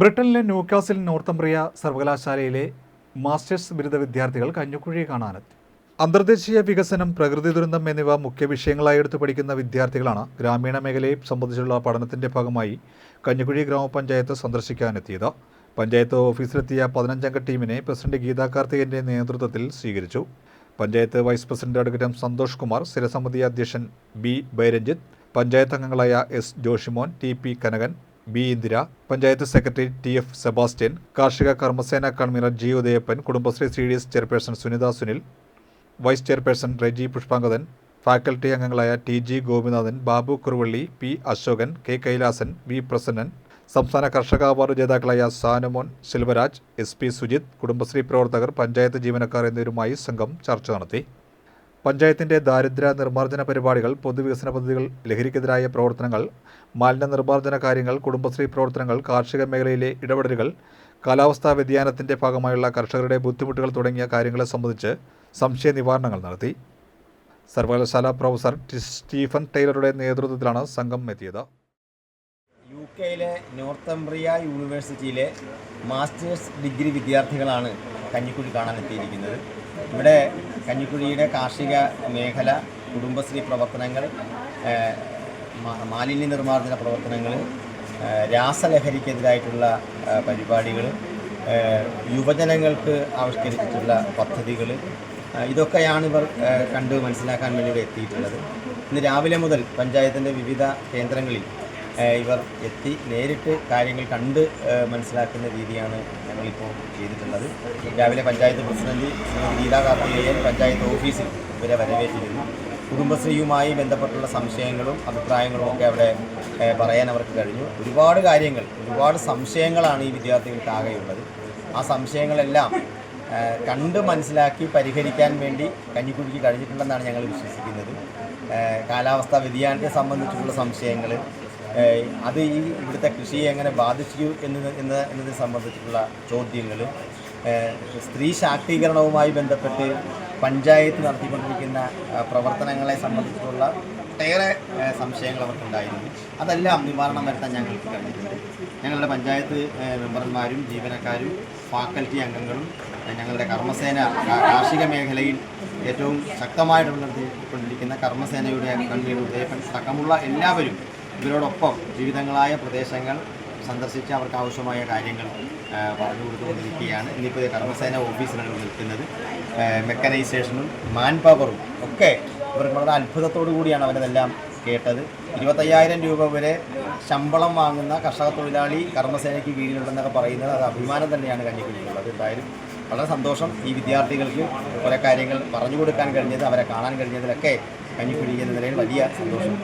ബ്രിട്ടനിലെ ന്യൂകാസിൽ നോർത്തംബ്രിയ സർവകലാശാലയിലെ മാസ്റ്റേഴ്സ് ബിരുദ വിദ്യാർത്ഥികൾ കഞ്ഞുകുഴി കാണാനെത്തി. അന്തർദേശീയ വികസനം പ്രകൃതി ദുരന്തം എന്നിവ മുഖ്യ വിഷയങ്ങളായി എടുത്തു പഠിക്കുന്ന വിദ്യാർത്ഥികളാണ് ഗ്രാമീണ മേഖലയെ സംബന്ധിച്ചുള്ള പഠനത്തിന്റെ ഭാഗമായി കഞ്ഞുകുഴി ഗ്രാമപഞ്ചായത്ത് സന്ദർശിക്കാനെത്തിയത്. പഞ്ചായത്ത് ഓഫീസിലെത്തിയ പതിനഞ്ചംഗ ടീമിനെ പ്രസിഡന്റ് ഗീതാ കാർത്തികന്റെ നേതൃത്വത്തിൽ സ്വീകരിച്ചു. Panchayat vice president advocate Santhosh Kumar സ്ഥിരസമിതി അധ്യക്ഷൻ ബി ബൈരഞ്ജിത്ത് പഞ്ചായത്ത് അംഗങ്ങളായ S Joshimon T P Kanakan B Indira panchayat secretary T F Sebastian കാർഷിക കർമ്മസേന convener G Udayappan Kudumbashree C D S chairperson Sunitha Sunil vice chairperson Reji Pushpangadan faculty അംഗങ്ങളായ T G Gopinathan Babu Kuruvalli P Asokan K Kailasan V Prasannan സംസ്ഥാന കർഷക award ജേതാക്കളായ Sanumon Silvaraj S P Sujith Kudumbashree പ്രവർത്തകർ പഞ്ചായത്ത് ജീവനക്കാർ എന്നിവരുമായി സംഘം ചർച്ച നടത്തി. പഞ്ചായത്തിന്റെ ദാരിദ്ര്യ നിർമ്മാർജന പരിപാടികൾ പൊതുവികസന പദ്ധതികൾ ലഹരിക്കെതിരായ പ്രവർത്തനങ്ങൾ മാലിന്യ നിർമ്മാർജന കാര്യങ്ങൾ കുടുംബശ്രീ പ്രവർത്തനങ്ങൾ കാർഷിക മേഖലയിലെ ഇടപെടലുകൾ കാലാവസ്ഥാ വ്യതിയാനത്തിന്റെ ഭാഗമായുള്ള കർഷകരുടെ ബുദ്ധിമുട്ടുകൾ തുടങ്ങിയ കാര്യങ്ങളെ സംബന്ധിച്ച് സംശയ നിവാരണങ്ങൾ നടത്തി. സർവകലാശാല പ്രൊഫസർ സ്റ്റീഫൻ ടൈലറുടെ നേതൃത്വത്തിലാണ് സംഘം എത്തിയത്. യു കെയിലെ നോർത്തംബ്രിയ യൂണിവേഴ്സിറ്റിയിലെ മാസ്റ്റേഴ്സ് ഡിഗ്രി വിദ്യാർത്ഥികളാണ് കഞ്ഞിക്കുഴി കാണാൻ എത്തിയിരിക്കുന്നത് ഇവിടെ കഞ്ഞിക്കുഴിയുടെ കാർഷിക മേഖല കുടുംബശ്രീ പ്രവർത്തനങ്ങൾ മാലിന്യ നിർമ്മാർജന പ്രവർത്തനങ്ങൾ രാസലഹരിക്കെതിരായിട്ടുള്ള പരിപാടികൾ യുവജനങ്ങൾക്ക് ആവിഷ്കരിച്ചിട്ടുള്ള പദ്ധതികൾ ഇതൊക്കെയാണ് ഇവർ കണ്ട് മനസ്സിലാക്കാൻ വേണ്ടി എത്തിയിട്ടുള്ളത്. ഇന്ന് രാവിലെ മുതൽ പഞ്ചായത്തിന്റെ വിവിധ കേന്ദ്രങ്ങളിൽ ഇവർ എത്തി നേരിട്ട് കാര്യങ്ങൾ കണ്ട് മനസ്സിലാക്കുന്ന രീതിയാണ് ഞങ്ങളിപ്പോൾ ചെയ്തിട്ടുള്ളത്. രാവിലെ പഞ്ചായത്ത് പ്രസിഡന്റ് ശ്രീമതി ഗീതാ കാർത്തികേയൻ പഞ്ചായത്ത് ഓഫീസിൽ ഇവരെ വരവേറ്റിരുന്നു. കുടുംബശ്രീയുമായി ബന്ധപ്പെട്ടുള്ള സംശയങ്ങളും അഭിപ്രായങ്ങളും ഒക്കെ അവിടെ പറയാൻ അവർക്ക് കഴിഞ്ഞു. ഒരുപാട് കാര്യങ്ങൾ ഒരുപാട് സംശയങ്ങളാണ് ഈ വിദ്യാർത്ഥികൾക്ക് ആകെയുള്ളത്. ആ സംശയങ്ങളെല്ലാം കണ്ട് മനസ്സിലാക്കി പരിഹരിക്കാൻ വേണ്ടി കഞ്ഞിക്കുഴിക്ക് കഴിഞ്ഞിട്ടുണ്ടെന്നാണ് ഞങ്ങൾ വിശ്വസിക്കുന്നത്. കാലാവസ്ഥാ വ്യതിയാനത്തെ സംബന്ധിച്ചുള്ള സംശയങ്ങൾ അത് ഈ ഇവിടുത്തെ കൃഷിയെ എങ്ങനെ ബാധിച്ചു എന്ന് എന്ന് എന്നതിനെ സംബന്ധിച്ചിട്ടുള്ള ചോദ്യങ്ങൾ സ്ത്രീ ശാക്തീകരണവുമായി ബന്ധപ്പെട്ട് പഞ്ചായത്ത് നടത്തിക്കൊണ്ടിരിക്കുന്ന പ്രവർത്തനങ്ങളെ സംബന്ധിച്ചിട്ടുള്ള ഒട്ടേറെ സംശയങ്ങൾ അവർക്കുണ്ടായിരുന്നു. അതെല്ലാം നിവാരണം വരുത്താൻ ഞങ്ങൾക്ക് കഴിഞ്ഞിട്ടുണ്ട്. ഞങ്ങളുടെ പഞ്ചായത്ത് മെമ്പർമാരും ജീവനക്കാരും ഫാക്കൽറ്റി അംഗങ്ങളും ഞങ്ങളുടെ കർമ്മസേന കാർഷിക മേഖലയിൽ ഏറ്റവും ശക്തമായിട്ട് കൊണ്ടിരിക്കുന്ന കർമ്മസേനയുടെ കൺവീനർ ഉദയപ്പൻ അടക്കമുള്ള എല്ലാവരും ഇവരോടൊപ്പം ജീവിതങ്ങളായ പ്രദേശങ്ങൾ സന്ദർശിച്ച് അവർക്ക് ആവശ്യമായ കാര്യങ്ങൾ പറഞ്ഞു കൊടുത്തുകൊണ്ടിരിക്കുകയാണ്. ഇന്നിപ്പോൾ കർമ്മസേന ഓഫീസിലാണ് നിൽക്കുന്നത്. മെക്കനൈസേഷനും മാൻ പവറും ഒക്കെ ഇവർക്ക് വളരെ അത്ഭുതത്തോടു കൂടിയാണ് അവരതെല്ലാം കേട്ടത്. ഇരുപത്തയ്യായിരം രൂപ വരെ ശമ്പളം വാങ്ങുന്ന കർഷക തൊഴിലാളി കർമ്മസേനയ്ക്ക് കീഴിലുണ്ടെന്നൊക്കെ പറയുന്നത് അത് അഭിമാനം തന്നെയാണ് കഞ്ഞിക്കുഴിക്കുള്ളത് എന്തായാലും വളരെ സന്തോഷം ഈ വിദ്യാർത്ഥികൾക്ക് കുറേ കാര്യങ്ങൾ പറഞ്ഞു കൊടുക്കാൻ കഴിഞ്ഞത് അവരെ കാണാൻ കഴിഞ്ഞതിലൊക്കെ കഞ്ഞിക്കുഴി നിലയിൽ വലിയ സന്തോഷം.